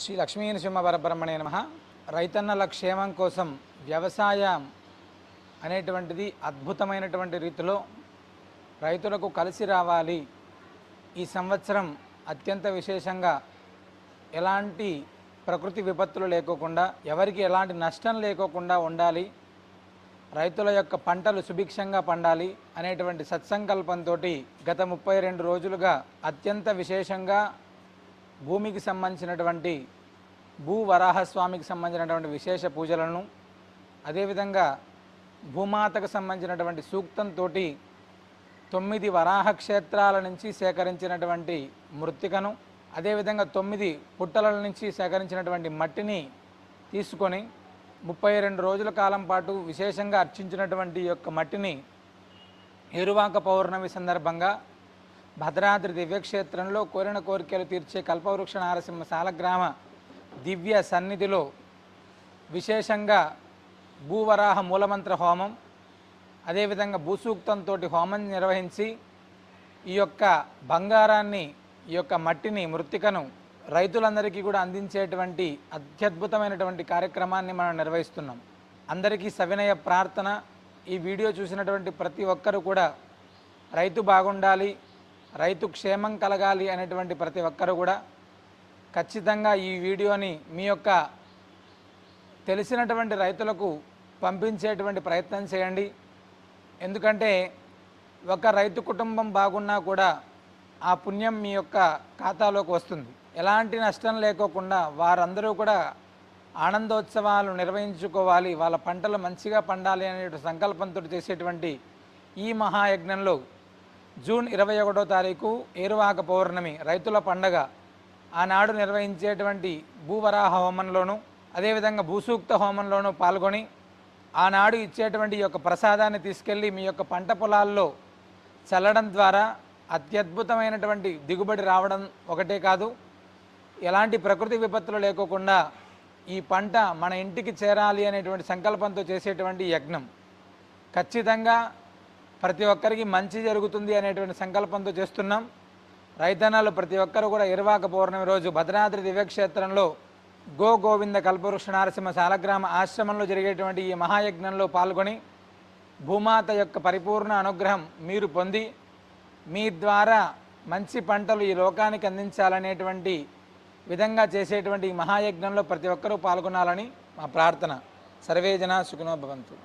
శ్రీ లక్ష్మీ నృసింహ పరబ్రహ్మణే నమ. రైతన్నల క్షేమం కోసం వ్యవసాయం అనేటువంటిది అద్భుతమైనటువంటి రీతిలో రైతులకు కలిసి రావాలి. ఈ సంవత్సరం అత్యంత విశేషంగా ఎలాంటి ప్రకృతి విపత్తులు లేకోకుండా ఎవరికి ఎలాంటి నష్టం లేకోకుండా ఉండాలి. రైతుల యొక్క పంటలు సుభిక్షంగా పండాలి అనేటువంటి సత్సంకల్పంతో గత ముప్పై రెండు రోజులుగా అత్యంత విశేషంగా భూమికి సంబంధించినటువంటి భూ వరాహస్వామికి సంబంధించినటువంటి విశేష పూజలను అదేవిధంగా భూమాతకు సంబంధించినటువంటి సూక్తంతో తొమ్మిది వరాహ క్షేత్రాల నుంచి సేకరించినటువంటి మృత్తికను అదేవిధంగా తొమ్మిది పుట్టల నుంచి సేకరించినటువంటి మట్టిని తీసుకొని ముప్పై రెండు రోజుల కాలం పాటు విశేషంగా అర్చించినటువంటి యొక్క మట్టిని ఏరువాక పౌర్ణమి సందర్భంగా భద్రాద్రి దివ్యక్షేత్రంలో కోరిన కోరికలు తీర్చే కల్పవృక్ష నారసింహ సాలగ్రామ దివ్య సన్నిధిలో విశేషంగా భూవరాహ మూలమంత్ర హోమం అదేవిధంగా భూసూక్తంతో హోమం నిర్వహించి ఈ యొక్క బంగారాన్ని ఈ యొక్క మట్టిని మృత్తికను రైతులందరికీ కూడా అందించేటువంటి అత్యద్భుతమైనటువంటి కార్యక్రమాన్ని మనం నిర్వహిస్తున్నాం. అందరికీ సవినయ ప్రార్థన. ఈ వీడియో చూసినటువంటి ప్రతి ఒక్కరూ కూడా రైతు బాగుండాలి రైతు క్షేమం కలగాలి అనేటువంటి ప్రతి ఒక్కరు కూడా ఖచ్చితంగా ఈ వీడియోని మీ యొక్క తెలిసినటువంటి రైతులకు పంపించేటువంటి ప్రయత్నం చేయండి. ఎందుకంటే ఒక రైతు కుటుంబం బాగున్నా కూడా ఆ పుణ్యం మీ యొక్క ఖాతాలోకి వస్తుంది. ఎలాంటి నష్టం లేకోకుండా వారందరూ కూడా ఆనందోత్సవాలు నిర్వహించుకోవాలి. వాళ్ళ పంటలు మంచిగా పండాలి అనే సంకల్పంతో చేసేటువంటి ఈ మహాయజ్ఞంలో జూన్ ఇరవై ఒకటో తారీఖు ఏరువాక పౌర్ణమి రైతుల పండగ ఆనాడు నిర్వహించేటువంటి భూవరాహ హోమంలోనూ అదేవిధంగా భూసూక్త హోమంలోనూ పాల్గొని ఆనాడు ఇచ్చేటువంటి యొక్క ప్రసాదాన్ని తీసుకెళ్ళి మీ యొక్క పంట పొలాల్లో చల్లడం ద్వారా అత్యద్భుతమైనటువంటి దిగుబడి రావడం ఒకటే కాదు. ఎలాంటి ప్రకృతి విపత్తులు లేకోకుండా ఈ పంట మన ఇంటికి చేరాలి అనేటువంటి సంకల్పంతో చేసేటువంటి యజ్ఞం. ఖచ్చితంగా ప్రతి ఒక్కరికి మంచి జరుగుతుంది అనేటువంటి సంకల్పంతో చేస్తున్నాం. రైతన్నాలు ప్రతి ఒక్కరు కూడా ఇరువాక పౌర్ణమి రోజు భద్రాద్రి దివ్యక్షేత్రంలో గో గోవింద కల్పవృక్ష నారసింహ శాలగ్రామ ఆశ్రమంలో జరిగేటువంటి ఈ మహాయజ్ఞంలో పాల్గొని భూమాత యొక్క పరిపూర్ణ అనుగ్రహం మీరు పొంది మీ ద్వారా మంచి పంటలు ఈ లోకానికి అందించాలనేటువంటి విధంగా చేసేటువంటి ఈ మహాయజ్ఞంలో ప్రతి ఒక్కరూ పాల్గొనాలని మా ప్రార్థన. సర్వేజన సుఖినోభవంతు